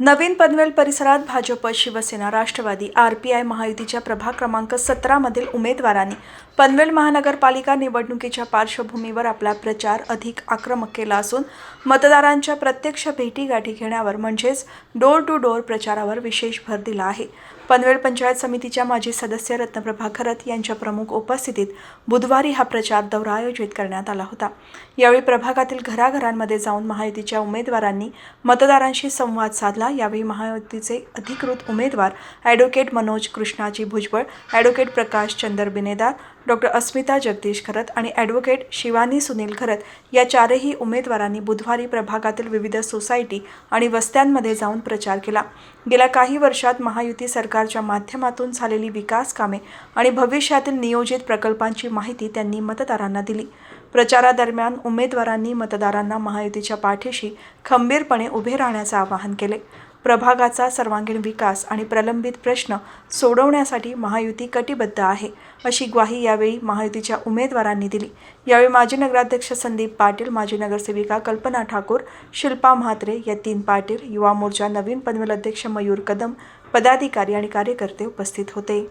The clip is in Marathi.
नवीन पनवेल परिसरात Bhajap Shiv Sena Rashtrawadi R P I महायुतीच्या प्रभाग क्रमांक सतरामधील उमेदवारांनी पनवेल महानगरपालिका निवडणुकीच्या पार्श्वभूमीवर आपला प्रचार अधिक आक्रमक केला असून मतदारांच्या प्रत्यक्ष भेटीगाठी घेण्यावर म्हणजेच डोर टू डोर प्रचारावर विशेष भर दिला आहे. पनवेल पंचायत समितीच्या माजी सदस्य रत्नप्रभा खरत यांच्या प्रमुख उपस्थितीत बुधवारी हा प्रचार दौरा आयोजित करण्यात आला होता. यावेळी प्रभागातील घराघरांमध्ये जाऊन महायुतीच्या उमेदवारांनी मतदारांशी संवाद साधला. यावेळी महायुतीचे अधिकृत उमेदवार advocate Manoj Krishnaji Bhujbal advocate Prakash Chandar Binedar doctor Asmita Jagdish Kharat आणि ॲडव्होकेट शिवानी सुनील खरत या चारही उमेदवारांनी बुधवारी प्रभागातील विविध सोसायटी आणि वस्त्यांमध्ये जाऊन प्रचार केला. गेल्या काही वर्षात महायुती सरकारच्या माध्यमातून झालेली विकास कामे आणि भविष्यातील नियोजित प्रकल्पांची माहिती त्यांनी मतदारांना दिली. प्रचारादरम्यान उमेदवारांनी मतदारांना महायुतीच्या पाठीशी खंबीरपणे उभे राहण्याचं आवाहन केले. प्रभागाचा सर्वांगीण विकास आणि प्रलंबित प्रश्न सोडवण्यासाठी महायुती कटिबद्ध आहे अशी ग्वाही यावेळी महायुतीच्या उमेदवारांनी दिली. यावेळी माजी नगराध्यक्ष संदीप पाटील माजी नगरसेविका कल्पना ठाकूर शिल्पा म्हात्रे यतीन पाटील युवा मोर्चा नवीन पनवेल अध्यक्ष मयूर कदम पदाधिकारी आणि कार्यकर्ते उपस्थित होते.